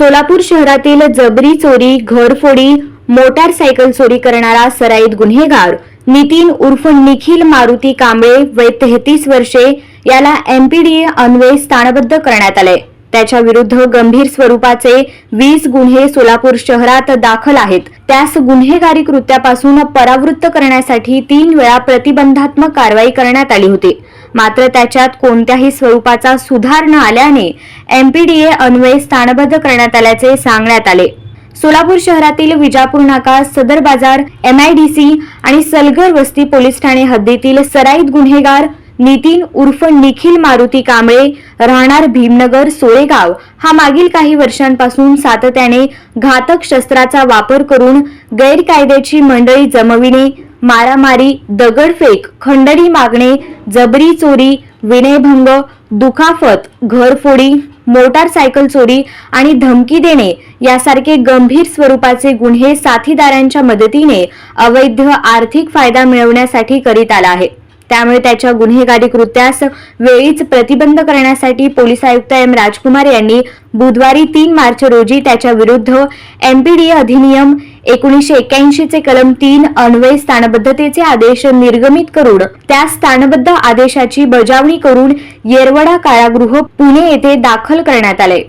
सोलापूर शहरातील जबरी चोरी घरफोडी मोटारसायकल चोरी करणारा सराईत गुन्हेगार नितीन उर्फ निखिल मारुती कांबळे वय तेहतीस वर्षे याला एमपीडीए अन्वये स्थानबद्ध करण्यात आले. त्याच्या विरुद्ध गंभीर स्वरूपाचे वीस गुन्हे सोलापूर शहरात दाखल आहेत. त्यास गुन्हेगारी कृत्यापासून परावृत्त करण्यासाठी तीन वेळा प्रतिबंधात्मक कारवाई करण्यात आली होती. मात्र त्याच्यात कोणत्याही स्वरूपाचा सुधार न आल्याने एमपीडीए अन्वय स्थानबद्ध करण्यात आल्याचे सांगण्यात आले. सोलापूर शहरातील विजापूर नाका सदर बाजार एमआयडीसी आणि सलगर वस्ती पोलीस ठाणे हद्दीतील सराईत गुन्हेगार नितीन उर्फ निखिल मारुती कांबळे राहणार भीमनगर सोळेगाव हा मागील काही वर्षांपासून सातत्याने घातक शस्त्राचा वापर करून गैरकायद्याची मंडळी जमविणे मारामारी दगडफेक खंडणी मागणे जबरी चोरी विनयभंग दुखाफत घरफोडी मोटारसायकल चोरी आणि धमकी देणे यासारखे गंभीर स्वरूपाचे गुन्हे साथीदारांच्या मदतीने अवैध आर्थिक फायदा मिळवण्यासाठी करीत आला आहे. त्यामुळे त्याच्या गुन्हेगारी कृत्यास वेळीच प्रतिबंध करण्यासाठी पोलीस आयुक्त एम राजकुमार यांनी बुधवारी तीन मार्च रोजी त्याच्या विरुद्ध एमपीडी अधिनियम एकोणीसशे एक्क्याऐंशी चे कलम तीन अन्वय स्थानबद्धतेचे आदेश निर्गमित करून त्या स्थानबद्ध आदेशाची बजावणी करून येरवडा कारागृह पुणे येथे दाखल करण्यात आले.